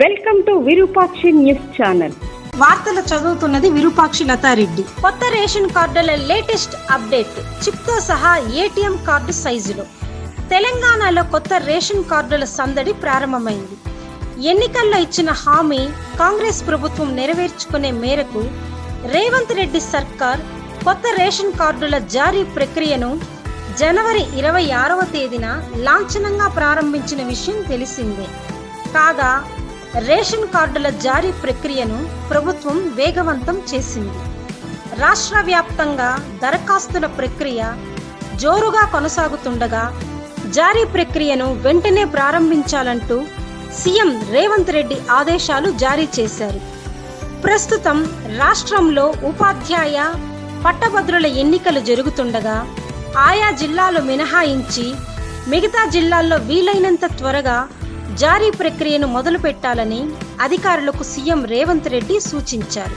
Welcome to Virupakshi news channel వార్తలు చదువుతున్నది విరూపాక్షి లతారెడ్డి. కొత్త రేషన్ కార్డుల లేటెస్ట్ అప్డేట్. చిప్తో సహా ఏటీఎం కార్డు సైజులో. తెలంగాణలో కొత్త రేషన్ కార్డుల సందడి ప్రారంభమైంది. ఎన్నికల్లో ఇచ్చిన హామీ కాంగ్రెస్ ప్రభుత్వం నెరవేర్చుకునే మేరకు రేవంత్ రెడ్డి సర్కార్ కొత్త రేషన్ కార్డుల జారీ ప్రక్రియను జనవరి ఇరవై ఆరవ తేదీన లాంఛనంగా ప్రారంభించిన విషయం తెలిసిందే. కాగా రేషన్ కార్డుల జారీ ప్రక్రియను ప్రభుత్వం వేగవంతం చేసింది. రాష్ట్ర వ్యాప్తంగా దరఖాస్తుల ప్రక్రియ జోరుగా కొనసాగుతుండగా జారీ ప్రక్రియను వెంటనే ప్రారంభించాలంటూ సీఎం రేవంత్ రెడ్డి ఆదేశాలు జారీ చేశారు. ప్రస్తుతం రాష్ట్రంలో ఉపాధ్యాయ పట్టభద్రుల ఎన్నికలు జరుగుతుండగా ఆయా జిల్లాలు మినహాయించి మిగతా జిల్లాల్లో వీలైనంత త్వరగా జారీ ప్రక్రియను మొదలు పెట్టాలని అధికారులకు సీఎం రేవంత్ రెడ్డి సూచించారు.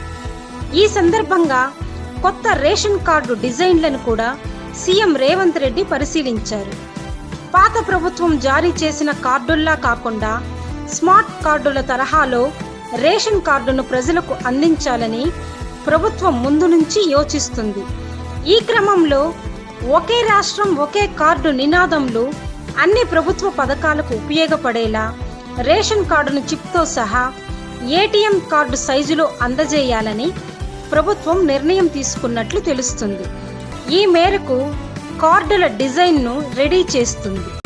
ఈ సందర్భంగా కొత్త రేషన్ కార్డు డిజైన్లను కూడా సీఎం రేవంత్ రెడ్డి పరిశీలించారు. పాత ప్రభుత్వం జారీ చేసిన కార్డుల్లా కాకుండా స్మార్ట్ కార్డుల తరహాలో రేషన్ కార్డును ప్రజలకు అందించాలని ప్రభుత్వం ముందు నుంచి యోచిస్తుంది. ఈ క్రమంలో ఒకే రాష్ట్రం ఒకే కార్డు నినాదంలో అన్ని ప్రభుత్వ పథకాలకు ఉపయోగపడేలా రేషన్ కార్డును చిప్తో సహా ఏటీఎం కార్డు సైజులో అందజేయాలని ప్రభుత్వం నిర్ణయం తీసుకున్నట్లు తెలుస్తుంది. ఈ మేరకు కార్డుల డిజైన్ను రెడీ చేస్తుంది.